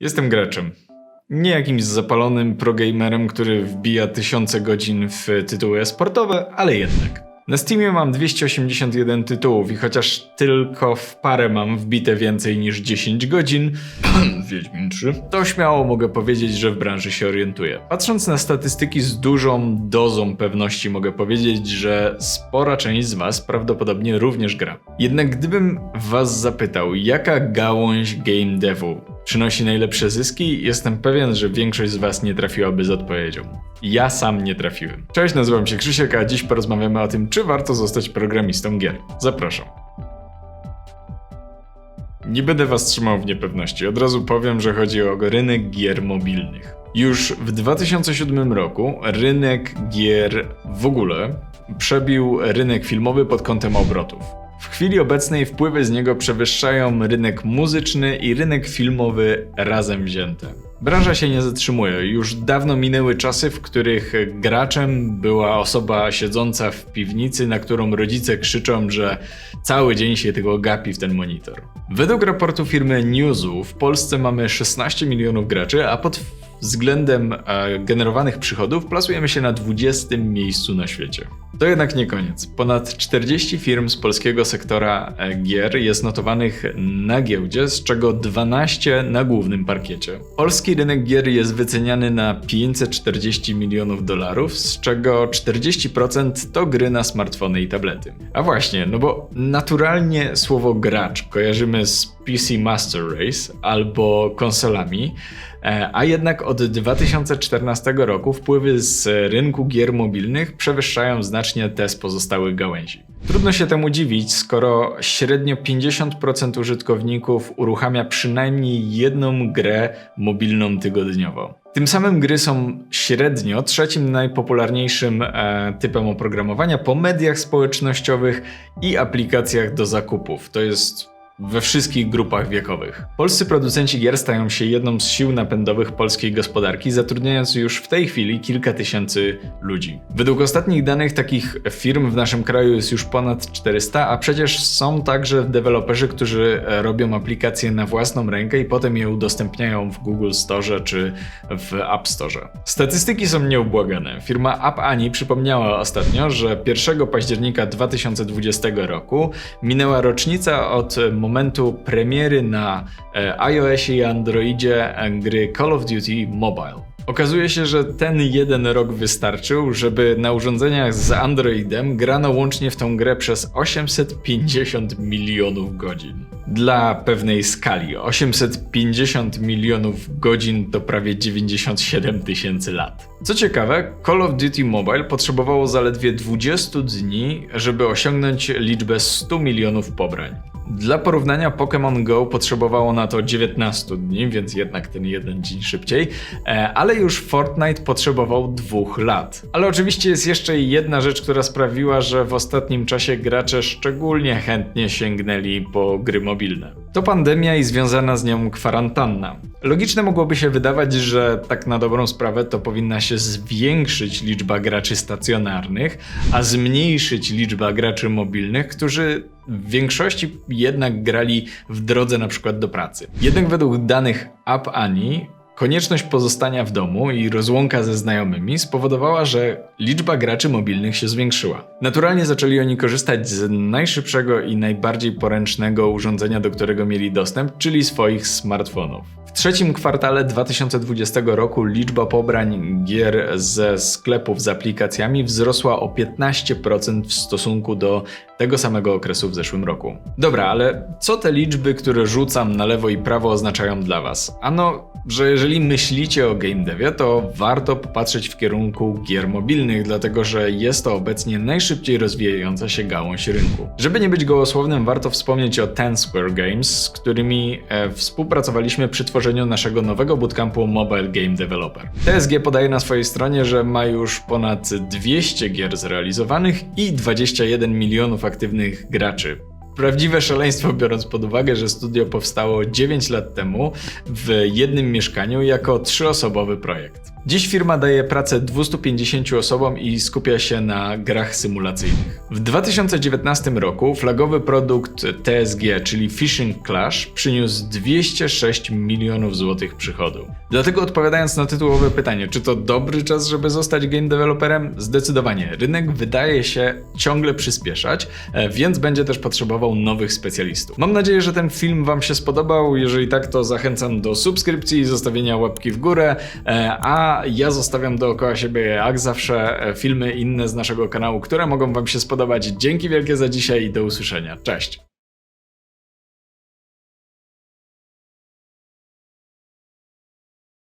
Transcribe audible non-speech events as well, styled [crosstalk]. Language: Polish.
Jestem graczem. Nie jakimś zapalonym progamerem, który wbija tysiące godzin w tytuły sportowe, ale jednak. Na Steamie mam 281 tytułów i chociaż tylko w parę mam wbite więcej niż 10 godzin, [clears throat] Wiedźmin 3, to śmiało mogę powiedzieć, że w branży się orientuję. Patrząc na statystyki z dużą dozą pewności mogę powiedzieć, że spora część z Was prawdopodobnie również gra. Jednak gdybym Was zapytał, jaka gałąź game devu przynosi najlepsze zyski, jestem pewien, że większość z Was nie trafiłaby z odpowiedzią. Ja sam nie trafiłem. Cześć, nazywam się Krzysiek, a dziś porozmawiamy o tym, czy warto zostać programistą gier. Zapraszam. Nie będę was trzymał w niepewności. Od razu powiem, że chodzi o rynek gier mobilnych. Już w 2007 roku rynek gier w ogóle przebił rynek filmowy pod kątem obrotów. W chwili obecnej wpływy z niego przewyższają rynek muzyczny i rynek filmowy razem wzięte. Branża się nie zatrzymuje. Już dawno minęły czasy, w których graczem była osoba siedząca w piwnicy, na którą rodzice krzyczą, że cały dzień się tego gapi w ten monitor. Według raportu firmy Newzoo w Polsce mamy 16 milionów graczy, a pod względem e, generowanych przychodów plasujemy się na 20 miejscu na świecie. To jednak nie koniec. Ponad 40 firm z polskiego sektora e, gier jest notowanych na giełdzie, z czego 12 na głównym parkiecie. Polski rynek gier jest wyceniany na 540 milionów dolarów, z czego 40% to gry na smartfony i tablety. A właśnie, no bo naturalnie słowo gracz kojarzymy z PC Master Race albo konsolami, E, a jednak od 2014 roku wpływy z rynku gier mobilnych przewyższają znacznie te z pozostałych gałęzi. Trudno się temu dziwić, skoro średnio 50% użytkowników uruchamia przynajmniej jedną grę mobilną tygodniowo. Tym samym gry są średnio trzecim najpopularniejszym e, typem oprogramowania po mediach społecznościowych i aplikacjach do zakupów. To jest we wszystkich grupach wiekowych. Polscy producenci gier stają się jedną z sił napędowych polskiej gospodarki, zatrudniając już w tej chwili kilka tysięcy ludzi. Według ostatnich danych takich firm w naszym kraju jest już ponad 400, a przecież są także deweloperzy, którzy robią aplikacje na własną rękę i potem je udostępniają w Google Store czy w App Store. Statystyki są nieubłagane. Firma App Ani przypomniała ostatnio, że 1 października 2020 roku minęła rocznica od momentu premiery na e, iOSie i Androidzie gry Call of Duty Mobile. Okazuje się, że ten jeden rok wystarczył, żeby na urządzeniach z Androidem grano łącznie w tą grę przez 850 milionów godzin. Dla pewnej skali 850 milionów godzin to prawie 97 tysięcy lat. Co ciekawe, Call of Duty Mobile potrzebowało zaledwie 20 dni, żeby osiągnąć liczbę 100 milionów pobrań. Dla porównania Pokémon Go potrzebowało na to 19 dni, więc jednak ten jeden dzień szybciej, e, ale już Fortnite potrzebował dwóch lat. Ale oczywiście jest jeszcze jedna rzecz, która sprawiła, że w ostatnim czasie gracze szczególnie chętnie sięgnęli po gry mobilne. To pandemia i związana z nią kwarantanna. Logiczne mogłoby się wydawać, że tak na dobrą sprawę to powinna się zwiększyć liczba graczy stacjonarnych, a zmniejszyć liczba graczy mobilnych, którzy w większości jednak grali w drodze na przykład do pracy. Jednak według danych App Ani Konieczność pozostania w domu i rozłąka ze znajomymi spowodowała, że liczba graczy mobilnych się zwiększyła. Naturalnie zaczęli oni korzystać z najszybszego i najbardziej poręcznego urządzenia, do którego mieli dostęp, czyli swoich smartfonów. Trzecim kwartale 2020 roku liczba pobrań gier ze sklepów z aplikacjami wzrosła o 15% w stosunku do tego samego okresu w zeszłym roku. Dobra, ale co te liczby, które rzucam na lewo i prawo oznaczają dla Was? Ano, że jeżeli myślicie o game devie, to warto popatrzeć w kierunku gier mobilnych, dlatego że jest to obecnie najszybciej rozwijająca się gałąź rynku. Żeby nie być gołosłownym, warto wspomnieć o Ten Square Games, z którymi e, współpracowaliśmy przy tworzeniu naszego nowego bootcampu Mobile Game Developer. TSG podaje na swojej stronie, że ma już ponad 200 gier zrealizowanych i 21 milionów aktywnych graczy. Prawdziwe szaleństwo, biorąc pod uwagę, że studio powstało 9 lat temu w jednym mieszkaniu jako trzyosobowy projekt. Dziś firma daje pracę 250 osobom i skupia się na grach symulacyjnych. W 2019 roku flagowy produkt TSG, czyli Fishing Clash, przyniósł 206 milionów złotych przychodu. Dlatego odpowiadając na tytułowe pytanie, czy to dobry czas, żeby zostać game developerem? Zdecydowanie. Rynek wydaje się ciągle przyspieszać, e, więc będzie też potrzebował nowych specjalistów. Mam nadzieję, że ten film Wam się spodobał. Jeżeli tak, to zachęcam do subskrypcji i zostawienia łapki w górę, e, a ja zostawiam dookoła siebie jak zawsze e, filmy inne z naszego kanału, które mogą Wam się spodobać. Dzięki wielkie za dzisiaj i do usłyszenia. Cześć!